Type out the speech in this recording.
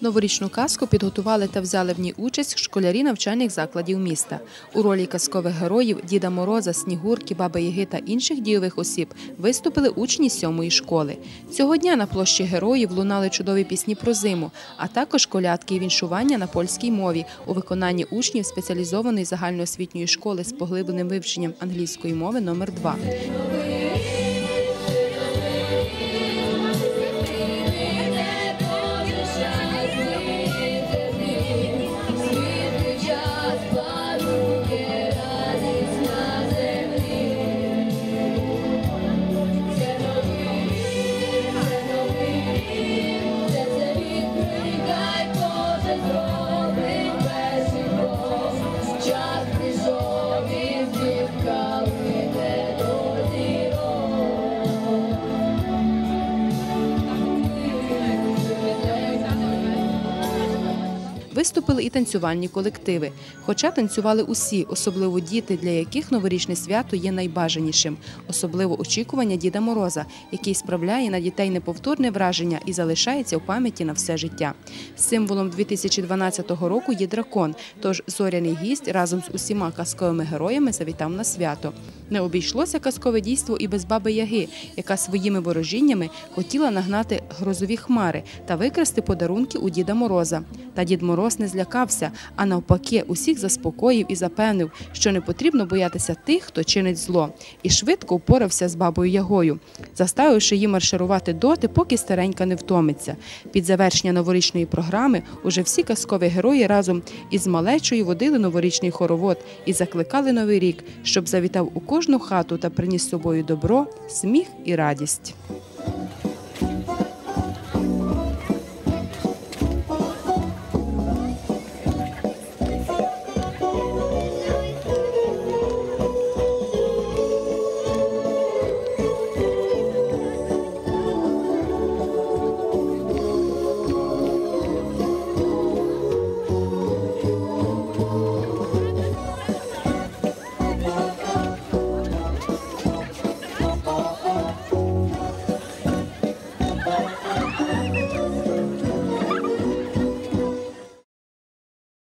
Новорічну казку підготували та взяли в ній участь школярі навчальних закладів міста. У ролі казкових героїв Діда Мороза, Снігурки, Баби Яги та інших дійових осіб виступили учні сьомої школи. Цього дня на площі героїв лунали чудові пісні про зиму, а також колядки і віншування на польській мові у виконанні учнів спеціалізованої загальноосвітньої школи з поглибленим вивченням англійської мови номер 2 Виступили і танцювальні колективи. Хоча танцювали усі, особливо діти, для яких новорічне свято є найбажанішим, особливо очікування Діда Мороза, який справляє на дітей неповторне враження і залишається в пам'яті на все життя. Символом 2012 року є дракон. Тож зоряний гість разом з усіма казковими героями завітав на свято. Не обійшлося казкове дійство і без баби Яги, яка своїми ворожіннями хотіла нагнати грозові хмари та викрасти подарунки у Діда Мороза. Та Дід Мороз не злякався, а навпаки, усіх заспокоїв і запевнив, що не потрібно боятися тих, хто чинить зло, і швидко впорався з бабою Ягою, заставивши її марширувати доти, поки старенька не втомиться. Під завершення новорічної програми уже всі казкові герої разом із малечою водили новорічний хоровод і закликали новий рік, щоб завітав у кожну хату та приніс з собою добро, сміх і радість.